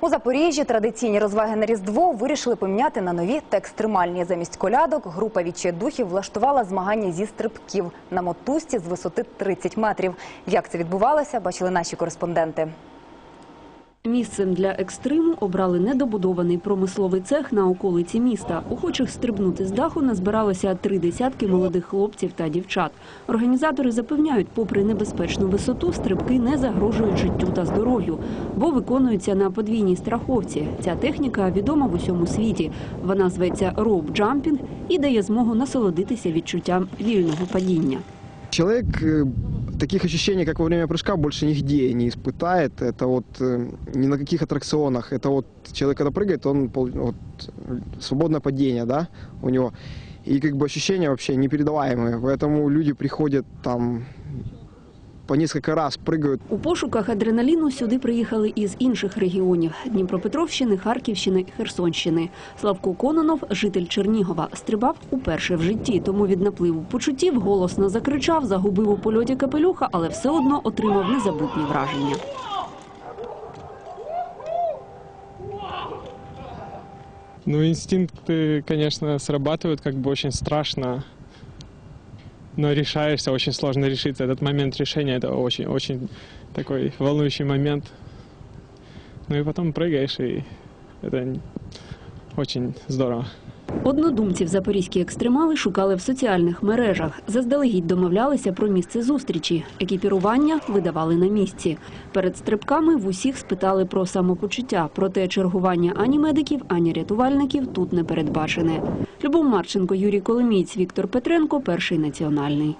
У Запоріжжі традиційні розваги на Різдво вирішили поміняти на нові та екстремальні. Замість колядок група відчайдухів влаштувала змагання зі стрибків на мотузці з висоти 30 метрів. Як це відбувалося, бачили наші кореспонденти. Місцем для екстриму обрали недобудований промисловий цех на околиці міста. Охочих стрибнути з даху назбиралося три десятки молодих хлопців та дівчат. Організатори запевняють, попри небезпечну висоту, стрибки не загрожують життю та здоров'ю, бо виконуються на подвійній страховці. Ця техніка відома в усьому світі. Вона зветься роуп-джампінг і дає змогу насолодитися відчуттям вільного падіння. Человек э, таких ощущений, как во время прыжка, больше нигде не испытает. Это вот э, ни на каких аттракционах. Это вот человек, когда прыгает, он пол- вот, э, свободное падение, да, у него. И как бы ощущения вообще непередаваемые. Поэтому люди приходят там по несколько раз прыгают У пошуках адреналіну сюди приїхали із інших регіонів – Дніпропетровщини, Харківщини, Херсонщини. Славко Кононов, житель Чернігова, стрибав уперше в житті, тому від напливу почуттів голосно закричав, загубив у польоті капелюха, але все одно отримав незабутні враження. Ну, инстинкты, конечно, срабатывают, как бы очень страшно. Но решаешься, очень сложно решиться. Этот момент решения, это очень-очень такой волнующий момент. Ну и потом прыгаешь, и это очень здорово. Однодумців запорізькі екстремали шукали в соціальних мережах. Заздалегідь домовлялися про місце зустрічі. Екіпірування видавали на місці. Перед стрибками в усіх спитали про самопочуття. Проте чергування ані медиків, ані рятувальників тут не передбачене. Любов Марченко, Юрій Коломієць, Віктор Петренко, Перший національний.